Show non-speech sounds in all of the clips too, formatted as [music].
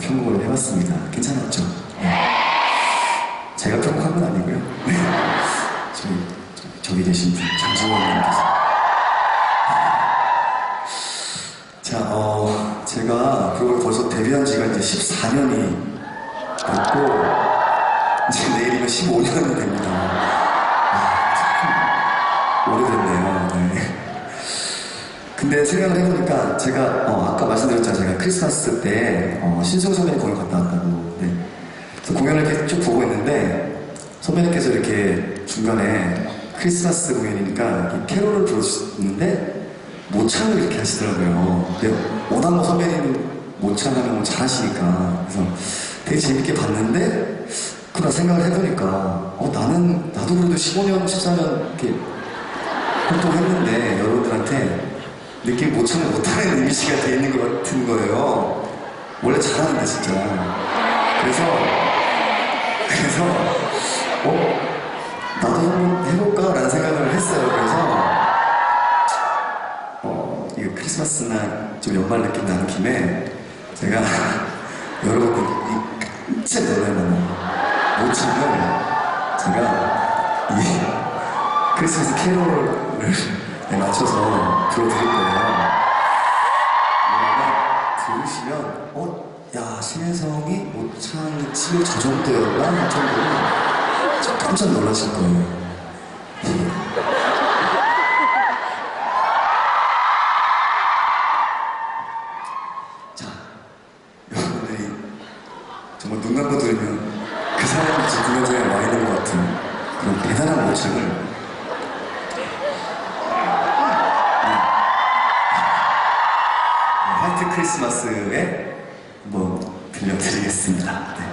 편곡을 해봤습니다. 괜찮았죠? 네. 제가 편곡한 건 아니고요. 네. 저희 저, 저기 계신 분 장지원님께서. 자, 어, 제가 그걸 벌써 데뷔한 지가 이제 14년이 됐고, 이제 내일이면 15년이 됩니다. 아, 참 오래됐네요. 네. 근데 생각을 해보니까 제가 어, 아까 말씀드렸잖아요. 제가 크리스마스 때 어, 신성 선배님 공연 갔다 왔다고. 네. 그래서 공연을 이렇게 쭉 보고 있는데 선배님께서 이렇게 중간에 크리스마스 공연이니까 캐롤을 부르시는데 모창을 이렇게 하시더라고요. 근데 워낙 뭐 선배님 모창하면 뭐 잘하시니까 그래서 되게 재밌게 봤는데 그러나 생각을 해보니까 어, 나는 나도 그래도 15년, 14년 이렇게 활동했는데 여러분들한테 느낌 모창을 못하는 이미지가 돼 있는 것 같은 거예요. 원래 잘하는데 진짜. 그래서 그래서 어 나도 한번 해볼까라는 생각을 했어요. 그래서 어 이거 크리스마스 날좀 연말 느낌 나는 김에 제가 [laughs] 여러분들 이 깜짝 놀랄 만한 모창을 제가 이 [laughs] 크리스마스 캐롤을 네, 맞춰서 불러드릴 거예요. 아마 들으시면, 어, 야, 신혜성이 모창 치고 저 정도였나? 할 정도로 좀 깜짝 놀라실 거예요. 자, 여러분들이 정말 눈 감고 들으면 그 사람이 지금 공연장에 와 있는 것 같은 그런 대단한 모창을 화이트 크리스마스에 한번 들려드리겠습니다. 네.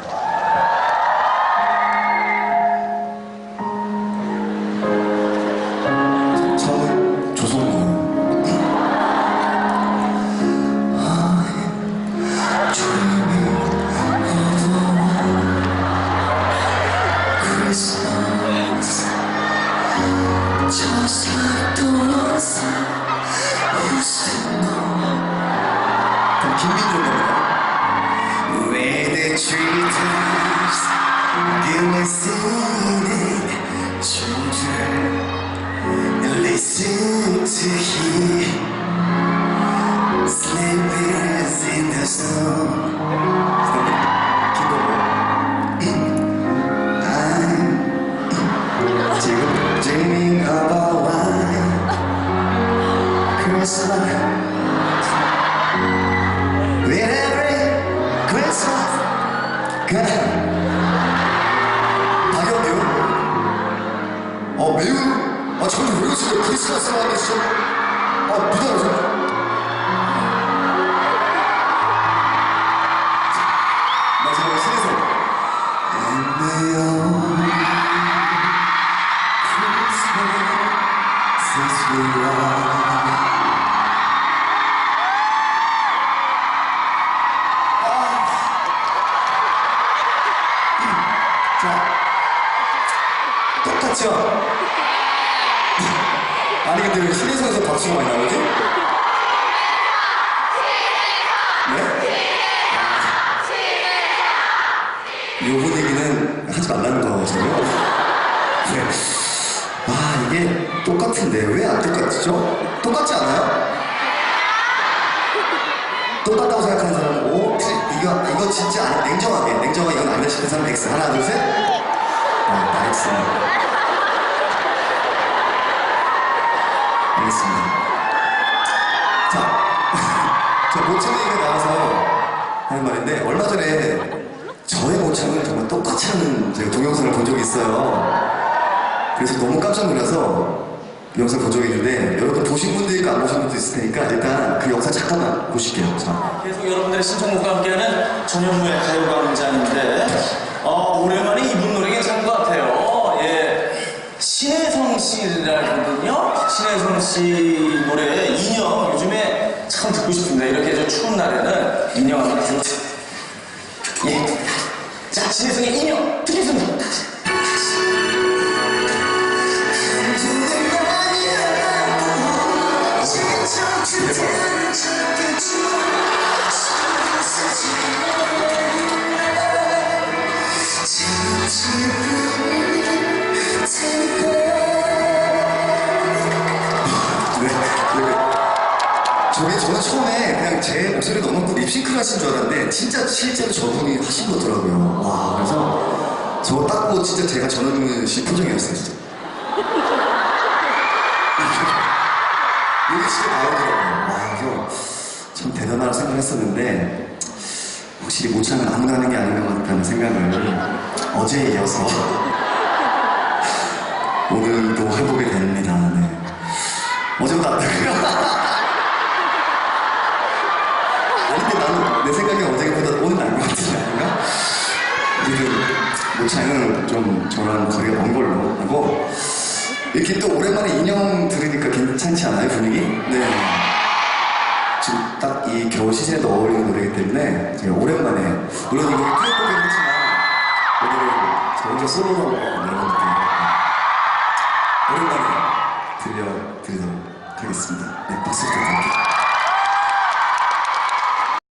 just like tears. You may sing children, and listen to hear sleepers in the snow. I'm dreaming about why Christmas. 아 저는 왜 그러세요? 크리스마스만 하면 진짜 아 신혜성. the old Christmas we love. 자, 똑같죠? 아니 근데 왜 신혜성에서 박수가 많이 나오지? 네? 요 분위기는 하지 말라는 거거든요. 네. 아 이게 똑같은데 왜 안 똑같죠? 똑같지 않아요? 똑같다고 생각하는 사람은 오 틀- 이거 이거 진짜 아니 냉정하게 냉정하게 이건 아니다 싶은 사람 X 하나 둘셋 아, 나 X 알겠습니다 자, [laughs] 저 모창 얘기가 나와서 하는 말인데 얼마 전에 저의 모창을 정말 똑같이 하는 제가 동영상을 본 적이 있어요 그래서 너무 깜짝 놀라서 그 영상 본 적이 있는데 여러분 보신 분도 있고 안 보신 분도 있을 테니까 일단 그 영상 잠깐만 보실게요 자. 계속 여러분들의 신청곡과 함께하는 전현무의 가요광장인데 어, 오랜만에 이분 노래 괜찮은 것 같아요. 예, 신혜성 씨라거든요. 신혜성 씨 노래 인형 요즘에 참 듣고 싶은데 이렇게 저 추운 날에는 인형 한번 들어주세요. 예, 자 신혜성의 인형 듣겠습니다. 뮤지컬 하신 줄 알았는데 진짜 실제로 저분이 하신 거더라고요. 와 그래서 저거 딱 보고 진짜 제가 전현무 씨 표정이었어요 진짜. [laughs] 이게 진짜 나오더라고요. 와 그래서 참 대단하다고 생각했었는데 확실히 모창은 아무나 하는 게 아닌 것 같다는 생각을 어제에 이어서 [laughs] 오늘도 해보게 됩니다. 네. 어제보다 [laughs] 낫다고요? 아니 근데 나는 내 생각에 어제보다 오늘 나은 것 같지 않은가? 어쨌든 모창은 좀 저랑 거리가 먼 걸로 하고 이렇게 또 오랜만에 인형 들으니까 괜찮지 않아요 분위기? 네. 지금 딱 이 겨울 시즌에도 어울리는 노래이기 때문에 제가 오랜만에 물론 이거 듀엣곡이긴 했지만 오늘은 저 혼자 솔로로 여러분들께 오랜만에 들려드리도록 하겠습니다. 네 박수 부탁드립니다